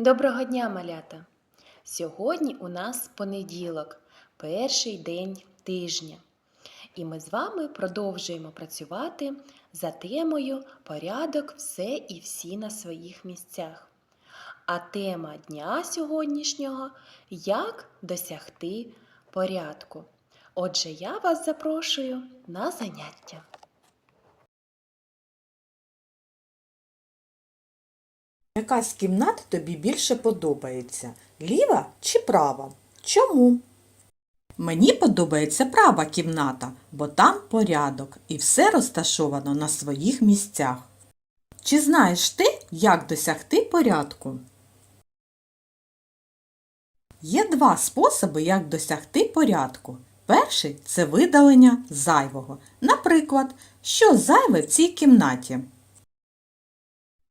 Доброго дня, малята! Сьогодні у нас понеділок, перший день тижня. І ми з вами продовжуємо працювати за темою Порядок все і всі на своїх місцях. А тема дня сьогоднішнього Як досягти порядку. Отже, я вас запрошую на заняття. Яка з кімнат тобі більше подобається? Ліва чи права? Чому? Мені подобається права кімната, бо там порядок і все розташовано на своїх місцях. Чи знаєш ти, як досягти порядку? Є два способи, як досягти порядку. Перший це видалення зайвого. Наприклад, що зайве в цій кімнаті?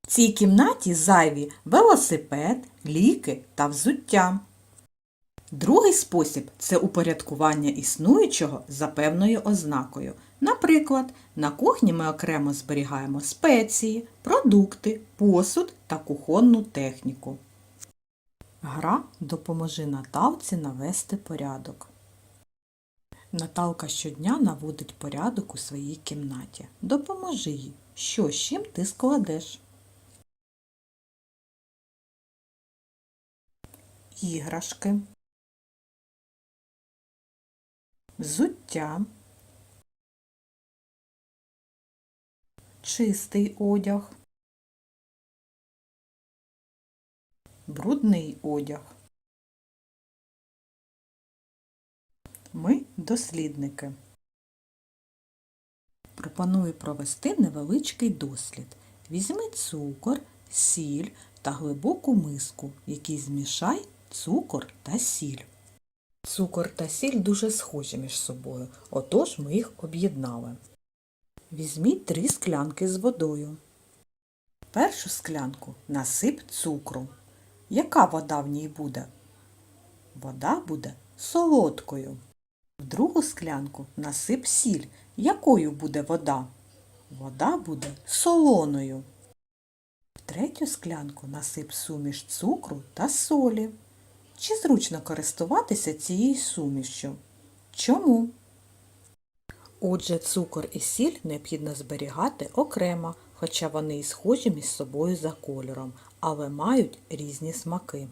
В цій кімнаті зайві велосипед, ліки та взуття. Другий спосіб це упорядкування існуючого за певною ознакою. Наприклад, на кухні ми окремо зберігаємо спеції, продукти, посуд та кухонну техніку. Гра допоможи Наталці навести порядок. Наталка щодня наводить порядок у своїй кімнаті. Допоможи їй, що з чим ти складеш. Іграшки, взуття, чистий одяг, брудний одяг. Ми дослідники. Пропоную провести невеличкий дослід. Візьми цукор, сіль та глибоку миску, в якій змішай цукор та сіль. Цукор та сіль дуже схожі між собою, отож ми їх об'єднали. Візьміть три склянки з водою. Першу склянку насип цукру. Яка вода в ній буде? Вода буде солодкою. В другу склянку насип сіль. Якою буде вода? Вода буде солоною. В третю склянку насип суміш цукру та солі. Чи зручно користуватися цією сумішшю? Чому? Отже, цукор і сіль необхідно зберігати окремо, хоча вони і схожі між собою за кольором, але мають різні смаки.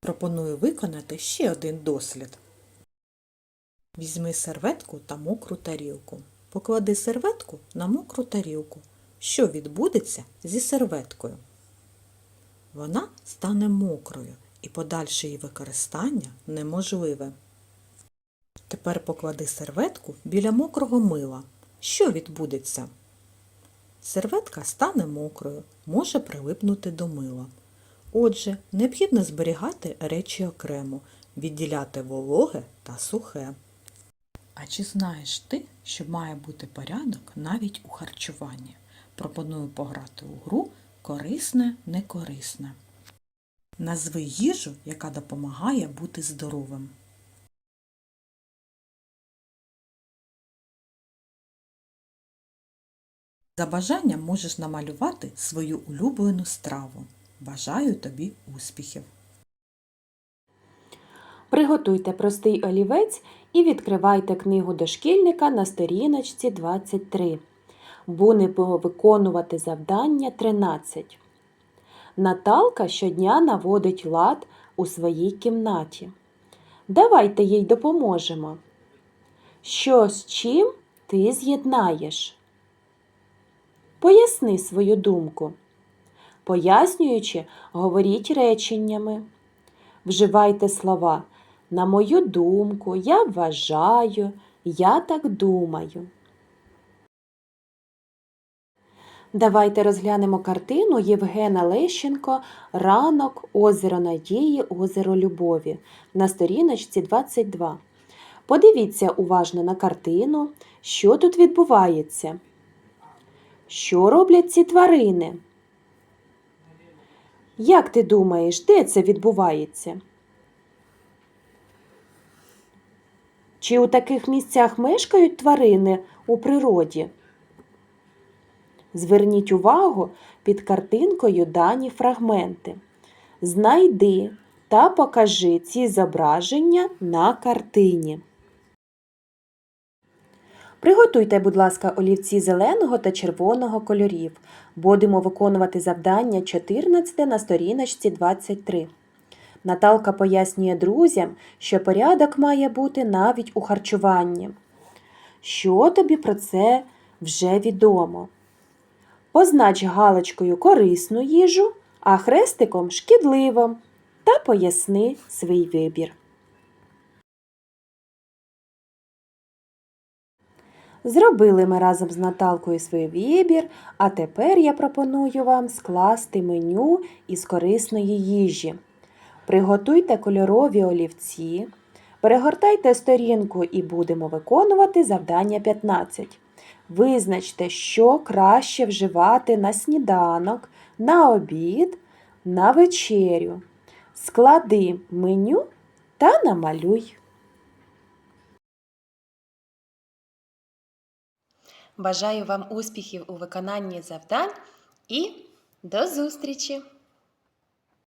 Пропоную виконати ще один дослід. Візьми серветку та мокру тарілку. Поклади серветку на мокру тарілку. Що відбудеться зі серветкою? Вона стане мокрою і подальше її використання неможливе. Тепер поклади серветку біля мокрого мила. Що відбудеться? Серветка стане мокрою, може прилипнути до мила. Отже, необхідно зберігати речі окремо, відділяти вологе та сухе. А чи знаєш ти, що має бути порядок навіть у харчуванні? Пропоную пограти у гру корисне некорисне. Назви їжу, яка допомагає бути здоровим. За бажанням можеш намалювати свою улюблену страву. Бажаю тобі успіхів! Приготуйте простий олівець і відкривайте книгу дошкільника на сторіночці 23. Будемо виконувати завдання 13. Наталка щодня наводить лад у своїй кімнаті. Давайте їй допоможемо. Що з чим ти з'єднаєш? Поясни свою думку. Пояснюючи, говоріть реченнями. Вживайте слова. На мою думку, я вважаю, я так думаю. Давайте розглянемо картину Євгена Лещенко Ранок, озеро Надії, озеро Любові на сторіночці 22. Подивіться уважно на картину, що тут відбувається. Що роблять ці тварини? Як ти думаєш, де це відбувається? Чи у таких місцях мешкають тварини у природі? Зверніть увагу під картинкою дані фрагменти. Знайди та покажи ці зображення на картині. Приготуйте, будь ласка, олівці зеленого та червоного кольорів. Будемо виконувати завдання 14 на сторіночці 23. Наталка пояснює друзям, що порядок має бути навіть у харчуванні. Що тобі про це вже відомо? Познач галочкою корисну їжу, а хрестиком шкідливо та поясни свій вибір. Зробили ми разом з Наталкою свій вибір, а тепер я пропоную вам скласти меню із корисної їжі. Приготуйте кольорові олівці, перегортайте сторінку і будемо виконувати завдання 15. Визначте, що краще вживати на сніданок, на обід, на вечерю. Склади меню та намалюй. Бажаю вам успіхів у виконанні завдань і до зустрічі!